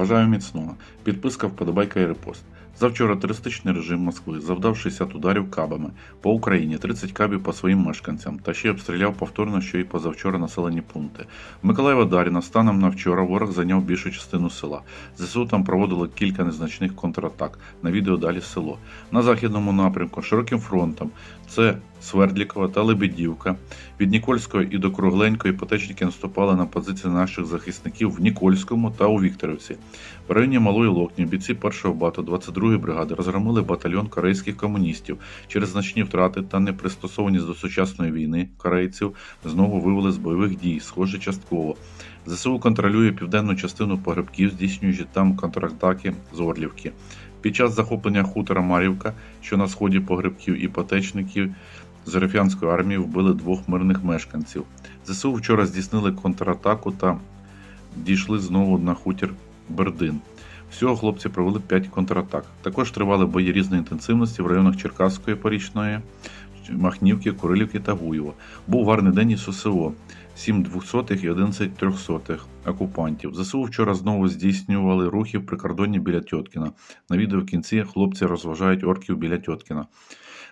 Бажаю міцного. Підписка, вподобайка і репост. Завчора терористичний режим Москви завдав 60 ударів кабами по Україні, 30 кабів по своїм мешканцям та ще обстріляв повторно, що й позавчора населені пункти. Миколаєва Даріна станом на вчора ворог зайняв більшу частину села. ЗСУ там проводило кілька незначних контратак. На відео далі село. На західному напрямку широким фронтом це Свердлікова та Лебедівка. Від Нікольської і до Кругленької потечники наступали на позиції наших захисників в Нікольському та у Вікторівці. В районі Малої Локні бійці 1-го бату 22-ї бригади розгромили батальйон корейських комуністів. Через значні втрати та непристосованість до сучасної війни корейців знову вивели з бойових дій, схоже частково. ЗСУ контролює південну частину погребків, здійснюючи там контратаки з Орлівки. Під час захоплення хутора Марівка, що на сході погребків і потечників, з Реф'янської армії вбили двох мирних мешканців. ЗСУ вчора здійснили контратаку та дійшли знову на хутір Бердин. Всього хлопці провели 5 контратак. Також тривали бої різної інтенсивності в районах Черкаської порічної, Махнівки, Курилівки та Гуєва. Був гарний день із ССО. 7 двохсотих і 11 трьохсотих окупантів. ЗСУ вчора знову здійснювали рухи в прикордонні біля Тьоткіна. На відео в кінці хлопці розважають орків біля Тьоткіна.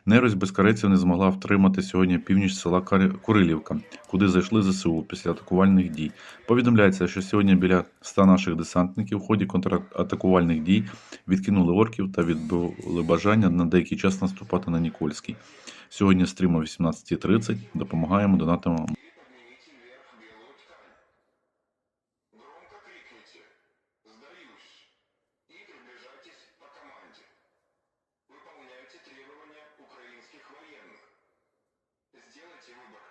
Нерусь без кареців не змогла втримати сьогодні північ села Курилівка, куди зайшли ЗСУ після атакувальних дій. Повідомляється, що сьогодні біля 100 наших десантників в ході контратакувальних дій відкинули орків та відбили бажання на деякий час наступати на Нікольський. Сьогодні стрім о 18.30. Допомагаємо, донатимо. «Сдаюсь» here we go.